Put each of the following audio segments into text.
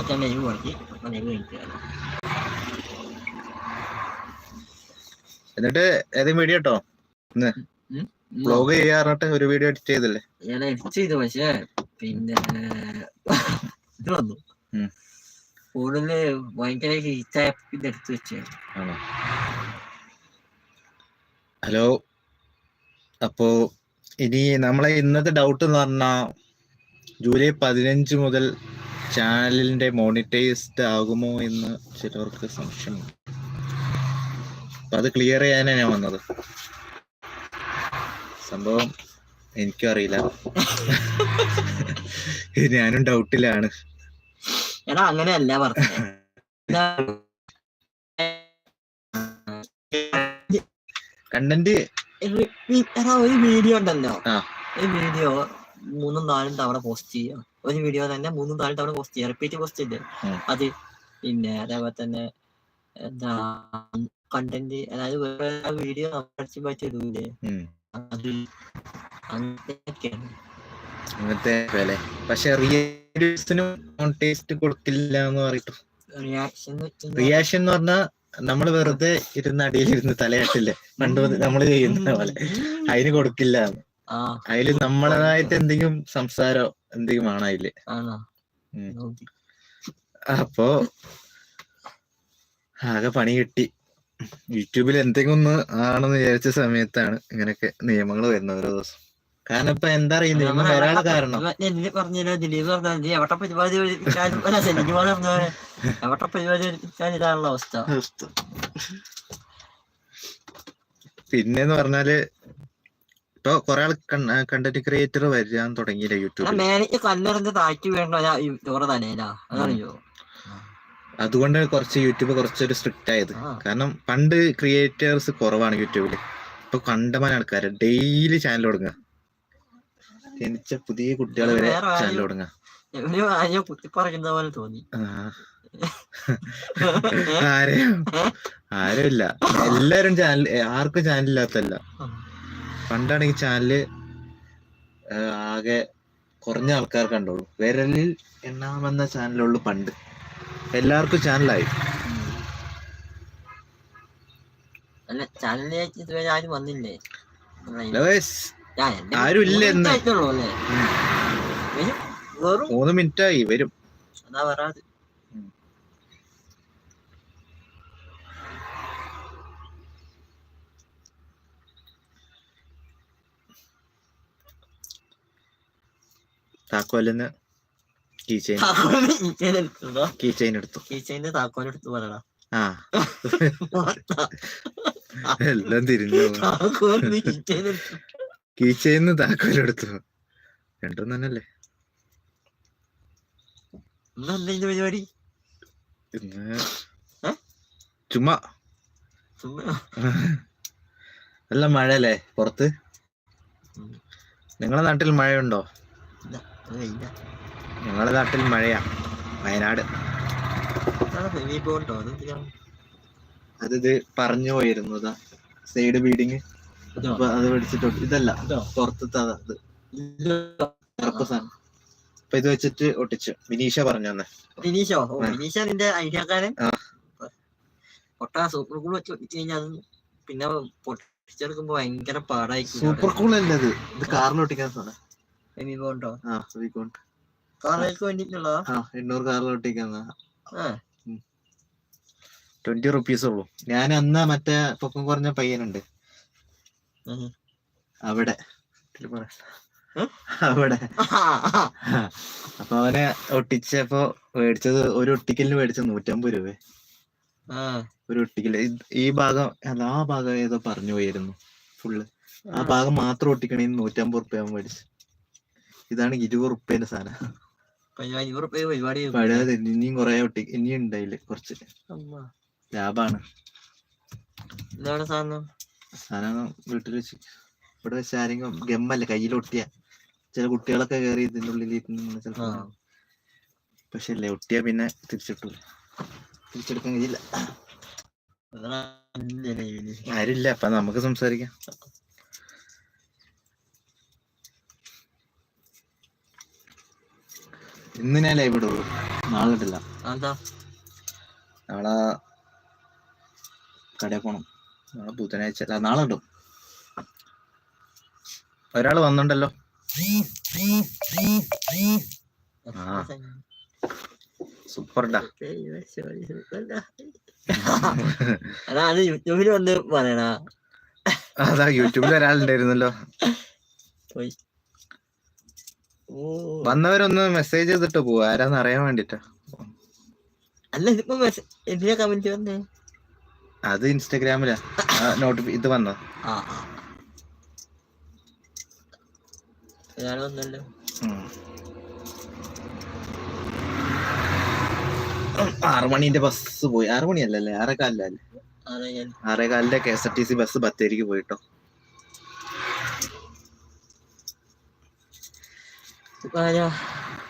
ചച്ച live കുറച്ച് live കഴിക്കുകയാണ് എന്നിട്ട് ഏതെങ്കിലും വീഡിയോ കേട്ടോ ബ്ലോഗ് ചെയ്യാറിട്ട് ഒരു വീഡിയോ എഡിറ്റ് ചെയ്തില്ലേ? ഞാൻ എഡിറ്റ് ചെയ്തു പക്ഷേ പിന്നെ ഇത് വന്നു. ഫോണിൽ ഭയങ്കര ഹീറ്റായപ്പോ ഇത് വെച്ചേ. ഹലോ? അപ്പോ ഇനി നമ്മളെ ഇന്നത്തെ ഡൗട്ട് എന്ന് പറഞ്ഞാൽ ജൂലൈ പതിനഞ്ച് മുതൽ ചാനലിന്റെ മോണിറ്റൈസ്ഡ് ആകുമോ എന്ന് ചിലർക്ക് സംശയമുണ്ട്. അത് ക്ലിയർ ചെയ്യാനാണ് ഞാൻ വന്നത്. സംഭവം എനിക്കും അറിയില്ല. ഞാനും ഡൗട്ടിലാണ് എടാ അങ്ങനെയല്ല കണ്ടന്റ് എടാ ഒരു വീഡിയോ ഉണ്ടല്ലോ. ഒരു വീഡിയോ മൂന്നും നാലും തവണ പോസ്റ്റ് ചെയ്യുക. ഒരു വീഡിയോ തന്നെ മൂന്നും നാല് തവണ പോസ്റ്റ് ചെയ്യുക റിപ്പീറ്റ് പോസ്റ്റ് ചെയ്ത്. അത് പിന്നെ അതേപോലെ തന്നെ എന്താ കണ്ടന്റ് അതായത് വേറെ വീഡിയോ അടിച്ചു പറ്റി ഇടൂലേ. ഉം, അത് അങ്ങനത്തെ പക്ഷെ മോണിറ്റൈസ്ഡ് കൊടുക്കില്ല എന്ന് പറയട്ടു. റിയാക്ഷൻ എന്ന് പറഞ്ഞാൽ നമ്മൾ വെറുതെ ഇരുന്ന് അടിയിലിരുന്ന് തലയാട്ടില്ലേ പണ്ട് നമ്മൾ നമ്മൾ ചെയ്യുന്ന പോലെ. അതിന് കൊടുക്കില്ല അതിൽ നമ്മളതായിട്ട് എന്തെങ്കിലും സംസാരോ എന്തെങ്കിലും ആണ് അതിൽ. ആണോ? ഉം. നോക്കി. അപ്പോ ആകെ പണി കിട്ടി. യൂട്യൂബിൽ എന്തെങ്കിലും ഒന്ന് ആണെന്ന് വിചാരിച്ച സമയത്താണ് ഇങ്ങനെയൊക്കെ നിയമങ്ങൾ വരുന്നത് ഓരോ ദിവസം. കാരണം ഇപ്പൊ എന്താ അറിയാം നിയമം വരാനുള്ള കാരണം. ദിലീപ് പറഞ്ഞല്ലോ ദിലീപ് പറഞ്ഞാൽ എവിടെ പരിപാടി എവിടെ പരിപാടി ഇതാണുള്ള അവസ്ഥ. പിന്നെന്ന് പറഞ്ഞാൽ ഇപ്പൊ കൊറേ ആൾ കണ്ടന്റ് ക്രിയേറ്റർ വരാൻ തുടങ്ങിയില്ല യൂട്യൂബ് യൂട്യൂബിൽ മേലേക്ക് കല്ലെറിഞ്ഞ് താഴ്ത്തി വേണ്ട ചോറ് തലയിലാ അതറിയോ? അതുകൊണ്ട് കുറച്ച് യൂട്യൂബ് കുറച്ചൊരു സ്ട്രിക്റ്റ് ആയത്. കാരണം പണ്ട് ക്രിയേറ്റേഴ്സ് കുറവാണ് യൂട്യൂബിൽ ഇപ്പൊ കണ്ടമാന ആൾക്കാര് ഡെയിലി ചാനൽ തുടങ്ങുക ജനിച്ച പുതിയ കുട്ടികൾ വരെ ചാനൽ തുടങ്ങുക ആരെയും ആരും ഇല്ല എല്ലാരും ചാനൽ ആർക്കും ചാനൽ ഇല്ലാത്തല്ല പണ്ടാണെങ്കിൽ ചാനൽ ആകെ കുറഞ്ഞ ആൾക്കാർ കണ്ടോളൂ വിരലിൽ എണ്ണാമെന്ന ചാനലുള്ളൂ പണ്ട്. എല്ലാവർക്കും ചാനലായി അല്ല ചാനലിലേക്ക് ഇതുവരെ ആരും വന്നില്ലേ? ആരും ഇല്ല മൂന്ന് എന്ന്. ആയിട്ടുള്ളൂ വരും. മൂന്ന് മിനിറ്റ് ആയി വരും. അതാ താക്കോലിന്ന് കീ ചെയിൻ എടുത്തുണ്ടോ കീ ചെയിൻ എടുത്തു. കീച്ചെയിന്റെ താക്കോൽ എടുത്തു പറയടാ ആ. എല്ലാം തിരിഞ്ഞു എടുത്തു. കീ ചെയിന്ന് താക്കോൽ എടുത്തു രണ്ടും തന്നെയല്ലേ? അല്ലേ പരിപാടി? ഇന്ന്? ചുമ്മാ. നല്ല മഴ മഴയല്ലേ പുറത്ത്. നിങ്ങളെ നാട്ടിൽ മഴയുണ്ടോ? ഇല്ല, ഞങ്ങളുടെ നാട്ടിൽ മഴയാ. വയനാട്. ഫെമി പോണ്ടോ അത്? അത് പറഞ്ഞു പോയിരുന്നതാ സൈഡ് ബീഡിങ്? അത്? പിടിച്ചിട്ടുണ്ട് ഇതല്ല. ഇതോ? പുറത്തത്തെ അത്. അപ്പൊ ഇത് വെച്ചിട്ട് ഒട്ടിച്ചു. വിനീഷ പറഞ്ഞു തന്നെ. വിനീഷോ. വിനീഷ നിന്റെ ഐഡിയക്കാരൻ? ഒട്ടാ സൂപ്പർ കൂൾ വെച്ച് ഒട്ടിച്ചു കഴിഞ്ഞാൽ അത് പിന്നെ പൊട്ടിച്ചെടുക്കുമ്പോ ഭയങ്കര പാടായി സൂപ്പർ കൂൾ അല്ലത് ഇത്? ഇത് കാറിൽ ഒട്ടിക്കാൻ സാധനം. പോണ്ടോ ആ ആ എണ്ണൂറ് ആ. ട്വന്റി റുപ്പീസ് ഉള്ളൂ. ഞാൻ അന്ന് മറ്റേ പൊക്കം കുറഞ്ഞ പയ്യനുണ്ട്. അവിടെ? അവിടെ. അപ്പൊ അവനെ ഒട്ടിച്ചപ്പോ മേടിച്ചത് ഒരു ഒട്ടിക്കലിന് മേടിച്ചത് നൂറ്റമ്പത് രൂപ ഒരു ഒട്ടിക്കൽ. ഈ ഭാഗം അല്ല ആ ഭാഗം ഏതോ പറഞ്ഞു പോയിരുന്നു. ഫുള്ള്. ആ ഭാഗം മാത്രം ഒട്ടിക്കണേന്ന് നൂറ്റമ്പത് റുപ്യ മേടിച്ചു. ഇതാണ് ഇരുപത് റുപ്യന്റെ സാധനം റുപ്യ പരിപാടി. പഴയത് ഇനിയും കൊറേ ഒട്ടി ഇനിയും ഉണ്ടായില്ല കുറച്ച്. ലാഭാണ്. സാധനം? സാധനം വീട്ടിൽ വെച്ച്. ഇവിടെ വെച്ച് ആരെങ്കിലും ഗമ്മല്ലേ കയ്യിൽ ഒട്ടിയ. ചില കുട്ടികളൊക്കെ കയറി ഇതിന്റെ ഉള്ളിൽ ഇരുന്ന് ചിലപ്പോ പക്ഷെ അല്ലേ ഒട്ടിയ പിന്നെ തിരിച്ചിട്ടു. തിരിച്ചെടുക്കാൻ കഴിയില്ല. ആരില്ല അപ്പൊ നമുക്ക് സംസാരിക്കാം. ഇന്ന് ഞാൻ ലൈവ് ഇടുള്ളൂ. നാളെ ഇടില്ല. നാളെ കടയിൽ പോണം. നാളെ ബുധനാഴ്ച. അല്ല നാളെ ഇടും. ഒരാൾ വന്നുണ്ടല്ലോ. സൂപ്പർഡാ. അതാ അത് യൂട്യൂബിൽ വന്ന് പറയണ അതാ യൂട്യൂബിൽ ഒരാളുണ്ടായിരുന്നല്ലോ വന്നവരൊന്ന് മെസ്സേജ് ചെയ്തിട്ട് പോവാ. ആരാന്ന് അറിയാൻ വേണ്ടിട്ടാ. അല്ല ഇതിപ്പോ എന്തിനാ കമന്റ് വന്നേ? അത് ഇൻസ്റ്റാഗ്രാമിലാ. നോട്ടിഫി ഇത് വന്നോ ആറുമണിന്റെ. ബസ് പോയി ആറുമണിയല്ലേ മണിയല്ലല്ലേ ആറേ കാലിലല്ലേ അറിയാൻ ആറേ കാലിന്റെ K S R T C bus ബത്തേരിക്ക് പോയിട്ടോ. ആരാ?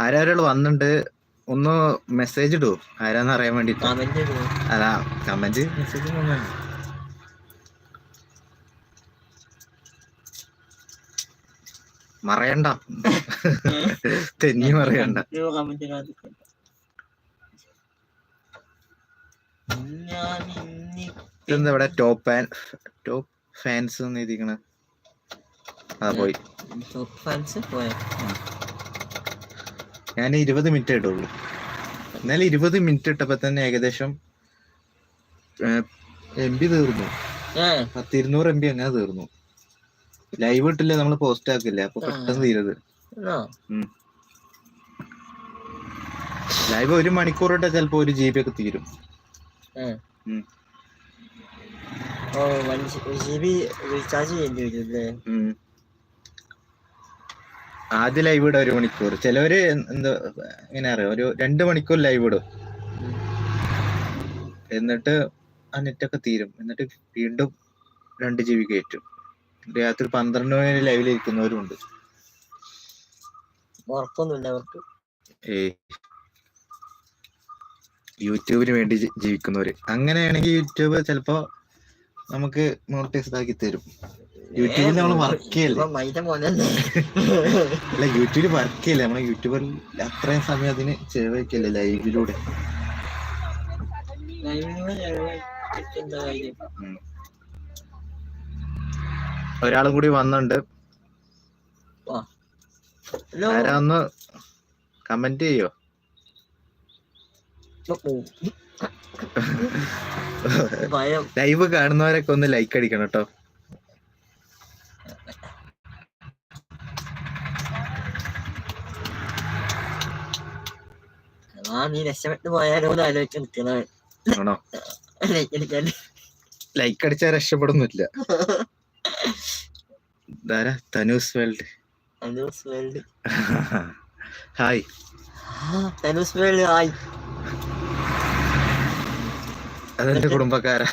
ആരാരോട് വന്നിട്ടുണ്ട് ഒന്ന് മെസ്സേജ് ഇടൂ. ആരാന്ന് അറിയാൻ വേണ്ടി അല്ല അതാ കമന്റ് മറയണ്ട. തെന്നി മറയണ്ട. ഇതെന്താ ഇവിടെ ടോപ്പ് ഫാൻ ടോപ്പ് ഫാൻസ് എഴുതിക്കണ? അതാ പോയി. ടോപ്പ് ഫാൻസ് പോയോ? ഞാൻ ഇരുപത് മിനിറ്റ് ഇട്ടുള്ളൂ. എന്നാലും ഇരുപത് മിനിറ്റ് ഇട്ടപ്പോ തന്നെ ഏകദേശം എം ബി തീർന്നു. പത്തിരുന്നൂറ് എം ബി അങ്ങനെ തീർന്നു. ലൈവ് ഇട്ടില്ല നമ്മൾ പോസ്റ്റ് ആക്കില്ല? അപ്പൊ പെട്ടെന്ന് തീരത് ലൈവ് ഒരു മണിക്കൂർ ഇട്ടാ ചിലപ്പോ ഒരു ജി ബി ഒക്കെ തീരും. ഓ ജി ബി റീചാർജ് ചെയ്യേണ്ടി വരും. ആദ്യ ലൈവ് ഇടാം ഒരു മണിക്കൂർ. ചിലവര് എന്താ എങ്ങനെ അറിയാം? ഒരു രണ്ട് മണിക്കൂർ ലൈവ് ഇടും. എന്നിട്ട് ആ നെറ്റൊക്കെ തീരും. എന്നിട്ട് വീണ്ടും രണ്ട് ജി ബി കയറ്റും. രാത്രി പന്ത്രണ്ട് മണി വരെ ലൈവിൽ ഇരിക്കുന്നവരും ഉണ്ട് ഉറപ്പൊന്നുമില്ല അവർക്ക്. ഏയ്. യൂട്യൂബിന് വേണ്ടി ജീവിക്കുന്നവര്. അങ്ങനെയാണെങ്കിൽ യൂട്യൂബ് ചിലപ്പോ നമുക്ക് മോണിറ്റൈസ്ഡ് ആക്കി തരും. യൂട്യൂബിൽ നമ്മൾ വർക്ക് ചെയ്യല്ലേ യൂട്യൂബിൽ വർക്ക് ചെയ്യല്ലേ നമ്മളെ യൂട്യൂബറിൽ അത്രയും സമയം അതിന് ചെലവഴിക്കല്ലേ ലൈവിലൂടെ? ഒരാളും കൂടി വന്നുണ്ട്. ആരാ ഒന്ന് കമന്റ് ചെയ്യോ? ലൈവ് കാണുന്നവരൊക്കെ ഒന്ന് ലൈക്ക് അടിക്കണം കേട്ടോ. ആ നീ രക്ഷപ്പെട്ട് പോയാലോ എന്ന് ആലോചിച്ച് നിൽക്കണവൻ ആണോ? അടിക്കാൻ ലൈക്ക് അടിച്ചാൽ രക്ഷപ്പെടുന്നില്ല. ധാരാ Thanus world. Thanus world. Hi. Thanus world hi. അതെന്റെ കുടുംബക്കാരാ.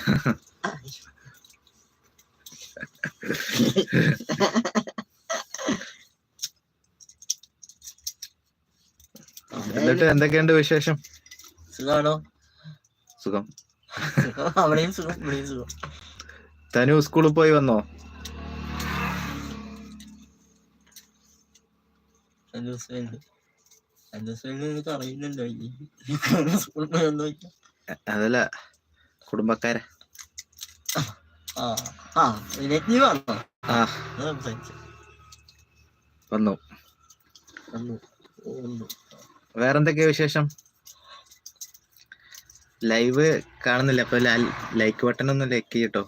എന്നിട്ട് എന്തൊക്കെയുണ്ട് വിശേഷം? സുഖമാണോ സുഖം. അവിടെയും സുഖം ഇവിടെയും സുഖം. തനു സ്കൂളിൽ പോയി വന്നോ? അതല്ല കുടുംബക്കാരെ. വന്നു വന്നു. വേറെന്തൊക്കെയാ വിശേഷം? ലൈവ് കാണുന്നില്ല. അപ്പൊ ലൈക്ക് ബട്ടൺ ഒന്ന് ലൈക്ക് ചെയ്യട്ടോ.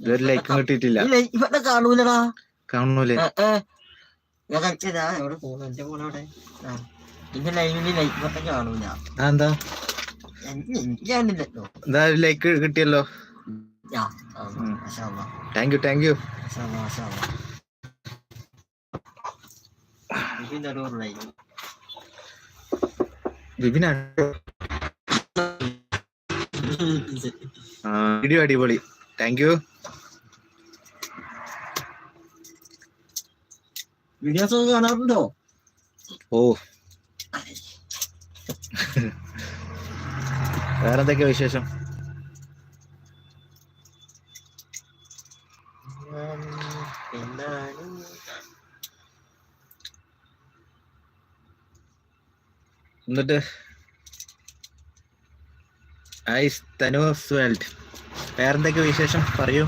ഇതൊരു ലൈക്കും കിട്ടിയിട്ടില്ല. ഇല്ല, ഇവിടെ കാണൂലടാ? കാണൂലേ? ഏ, ഏ. ഞാൻ കളിച്ചതാ എവിടെ പോണു? എന്റെ ഫോൺ എവിടെ? ആ. എന്റെ ലൈവിൽ ലൈക്ക് ബട്ടൺ കാണൂല. ആ എന്താ എനിക്ക് എനിക്ക് കാണില്ലല്ലോ എന്താ ലൈക്ക് കിട്ടിയല്ലോ? താങ്ക് യു താങ്ക് യു മാഷാ മാഷാ വിപിന വീഡിയോ അടിപൊളി. താങ്ക് യു വീഡിയോസ് കാണാറുണ്ടോ? ഓ. വേറെന്തൊക്കെയാ വിശേഷം? ഉം, എന്താണ്? എന്നിട്ട് ഐസ് തനു വേൾഡ് വേറെന്തൊക്കെ വിശേഷം? പറയൂ.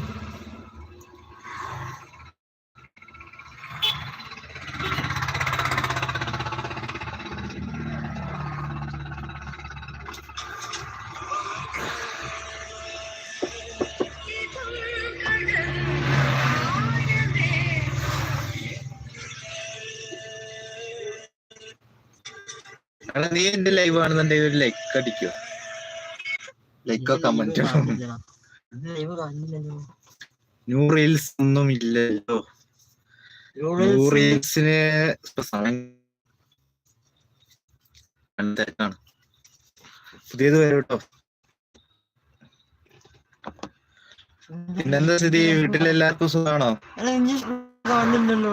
നീ എന്റെ ലൈവ് ആണെന്നുണ്ടെങ്കിൽ ഒരു ലൈക്ക് അടിക്കോ? ലൈക്കോ കമന്റ് ന്യൂ റീൽസ് ഒന്നും ഇല്ലല്ലോ. ന്യൂ റീൽസിന് തിരക്കാണ്. പുതിയത് വരും കേട്ടോ പിന്നെന്താ സ്ഥിതി? വീട്ടിലെല്ലാവർക്കും സുഖമാണോ എടാ, ഇനി കാണുന്നില്ലല്ലോ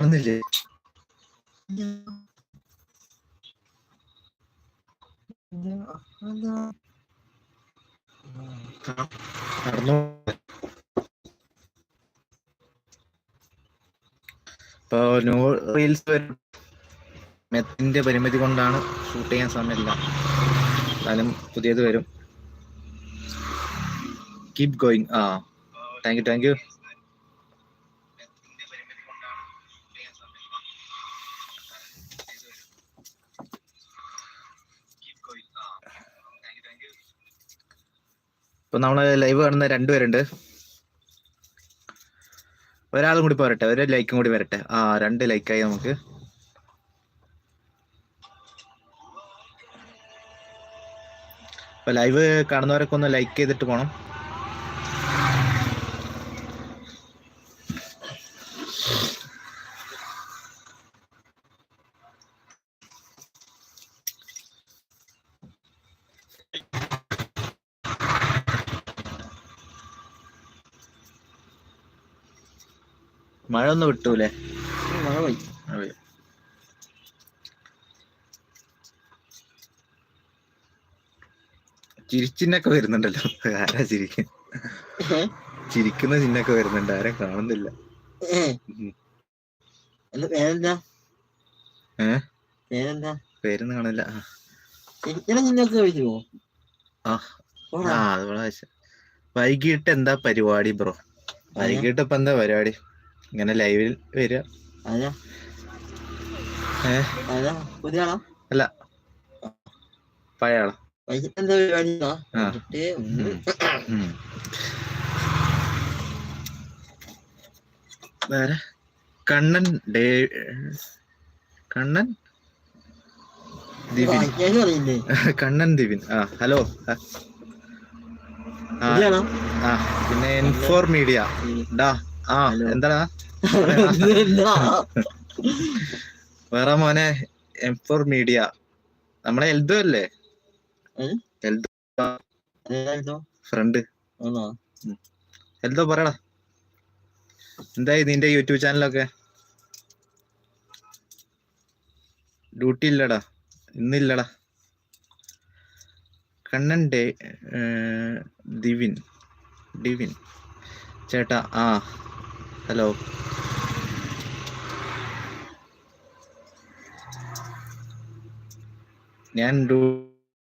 ഒന്നില്ലേ ഇത് ഇത് അതെന്താ? നടന്നു ഇപ്പൊ ന്യൂ റീൽസ് വരും. മെത്തിന്റെ പരിമിതി കൊണ്ടാണ് ഷൂട്ട് ചെയ്യാൻ സമയമില്ല. എന്നാലും പുതിയത് വരും. കീപ് ഗോയിങ് ആ താങ്ക് യു താങ്ക് യു ഇപ്പൊ നമ്മൾ ലൈവ് കാണുന്ന രണ്ടുപേരുണ്ട് ഒരാളും കൂടി പോരട്ടെ. ഒരു ലൈക്കും കൂടി വരട്ടെ. ആ രണ്ട് ലൈക്കായി നമുക്ക്. ഇപ്പൊ ലൈവ് കാണുന്നവരൊക്കെ ഒന്ന് ലൈക്ക് ചെയ്തിട്ട് പോണം. മഴ ഒന്ന് വിട്ടൂലേ മഴ പോയി അതെ. ചിരിച്ചിന്നൊക്കെ വരുന്നുണ്ടല്ലോ. ആരാ ചിരിക്കും? ചിരിക്കുന്ന ചിന്നൊക്കെ വരുന്നുണ്ട്. ആരും കാണുന്നില്ല. പേരെന്താ? പേരെന്താ? പേരൊന്നും കാണില്ല വൈകിട്ട് എന്താ പരിപാടി ബ്രോ? വൈകിട്ട് ഇപ്പൊ എന്താ പരിപാടി? ഇങ്ങനെ ലൈവിൽ വരിക. അല്ല. പഴയ ആളാ. എന്താ പരിപാടി? ആ, ആ. വൈകിട്ട് ഒന്ന്. വേറെ? കണ്ണൻ ഡേ കണ്ണൻ? ദിവിൻ. കണ്ണൻ ദിവിൻ. ആ ഹലോ. ആ. പിന്നെ ഇൻഫോർ മീഡിയ ഡാ. ആ. വേറെ മോനെ എം ഫോർ മീഡിയ നമ്മളെ എൽദോ അല്ലേ? ഫ്രണ്ട് എൽദോ പറയടാ. എന്തായി നിന്റെ യൂട്യൂബ് ചാനലൊക്കെ ഡ്യൂട്ടി ഇല്ലടാ. ഇന്നില്ലടാ. കണ്ണൻ ഡേ ദിവിൻ. ഡിവിൻ ചേട്ടാ ആ. ഹലോ ഞാൻ ഡ്യൂ-